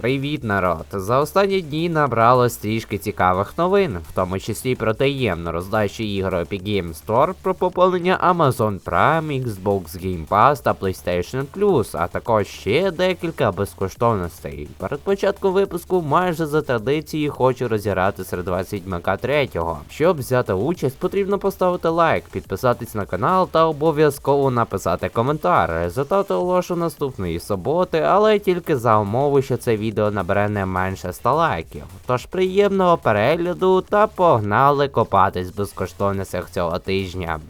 Привіт, народ! За останні дні набралось трішки цікавих новин, в тому числі про таємну роздачу ігор Epic Games Store, про поповнення Amazon Prime, Xbox Game Pass та PlayStation Plus, а також ще декілька безкоштовностей. Перед початком випуску майже за традицією хочу розіграти серед 27 3 Щоб взяти участь, потрібно поставити лайк, підписатись на канал та обов'язково написати коментар. Результати оголошу наступної суботи, але тільки за умови, що це відео набере не менше 100 лайків. Тож приємного перегляду та погнали копатись в безкоштовностях цього тижня.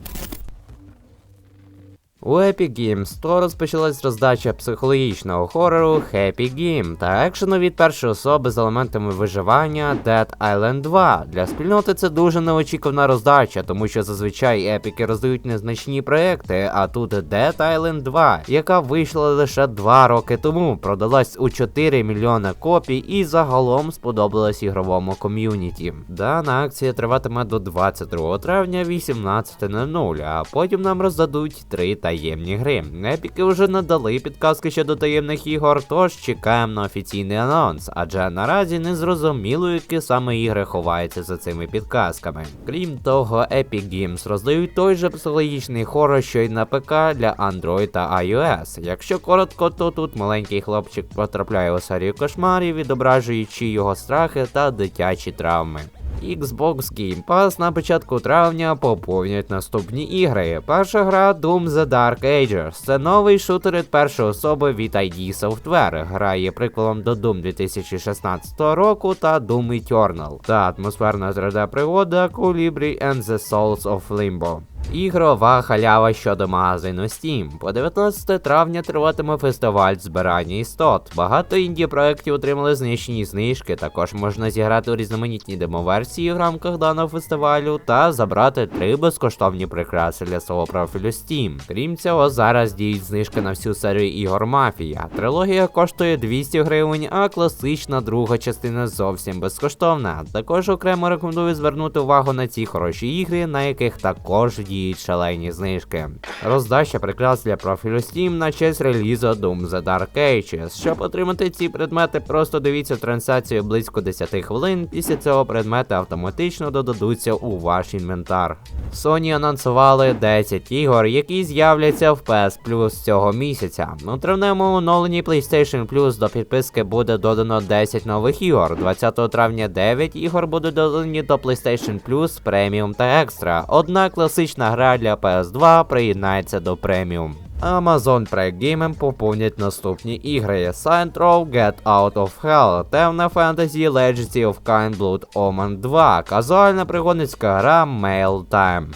У Epic Games Store розпочалась роздача психологічного хорору Happy Game та екшену від першої особи з елементами виживання Dead Island 2. Для спільноти це дуже неочікувана роздача, тому що зазвичай епіки роздають незначні проекти, а тут Dead Island 2, яка вийшла лише 2 роки тому, продалась у 4 мільйона копій і загалом сподобалась ігровому ком'юніті. Дана акція триватиме до 22 травня 18.00, а потім нам роздадуть 3 таємні гри. Епіки вже надали підказки щодо таємних ігор, тож чекаємо на офіційний анонс, адже наразі не зрозуміло, які саме ігри ховаються за цими підказками. Крім того, Epic Games роздають той же психологічний хорор, що й на ПК для Android та iOS. Якщо коротко, то тут маленький хлопчик потрапляє у серію кошмарів, відображуючи його страхи та дитячі травми. Xbox Game Pass на початку травня поповнюють наступні ігри. Перша гра Doom The Dark Ages. Це новий шутер від першої особи від ID Software. Гра є приквелом до Doom 2016 року та Doom Eternal. Та атмосферна 3D пригода Colibri and the Souls of Limbo. Ігрова халява щодо магазину Steam. По 19 травня триватиме фестиваль збирання істот. Багато інді проєктів отримали значні знижки. Також можна зіграти у різноманітні демоверсії в рамках даного фестивалю та забрати три безкоштовні прикраси для свого профілю Steam. Крім цього, зараз діють знижки на всю серію ігор Мафія. Трилогія коштує 200 гривень, а класична друга частина зовсім безкоштовна. Також окремо рекомендую звернути увагу на ці хороші ігри, на яких також діють шалені знижки. Роздача прикрас для профілю Steam на честь релізу Doom The Dark Ages. Щоб отримати ці предмети, просто дивіться трансляцію близько 10 хвилин. Після цього предмети автоматично додадуться у ваш інвентар. Sony анонсували 10 ігор, які з'являться в PS Plus цього місяця. У травневому оновленні PlayStation Plus до підписки буде додано 10 нових ігор. 20 травня 9 ігор будуть додані до PlayStation Plus Premium та Extra. Одна класична гра для PS2 приєднається до Premium. Amazon Prime Gaming поповнять наступні ігри Saint Row Get Out of Hell, темна фентезі Legacy of Kind Blood Omen 2, казуальна пригодницька гра Mail Time.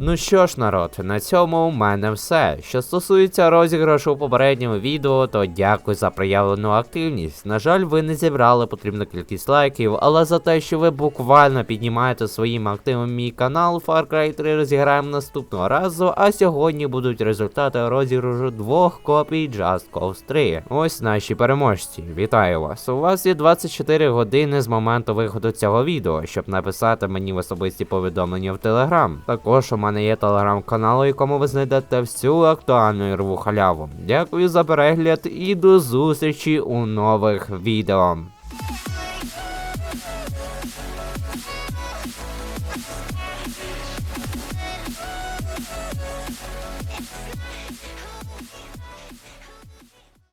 Ну що ж, народ, на цьому у мене все. Що стосується розіграшу у попередньому відео, то дякую за проявлену активність. На жаль, ви не зібрали потрібну кількість лайків, але за те, що ви буквально піднімаєте своїм активом мій канал, Far Cry 3 розіграємо наступного разу, а сьогодні будуть результати розіграшу двох копій Just Cause 3. Ось наші переможці. Вітаю вас! У вас є 24 години з моменту виходу цього відео, щоб написати мені в особисті повідомлення в Telegram. Також у мене є телеграм-канал, у якому ви знайдете всю актуальну ігрову халяву. Дякую за перегляд і до зустрічі у нових відео.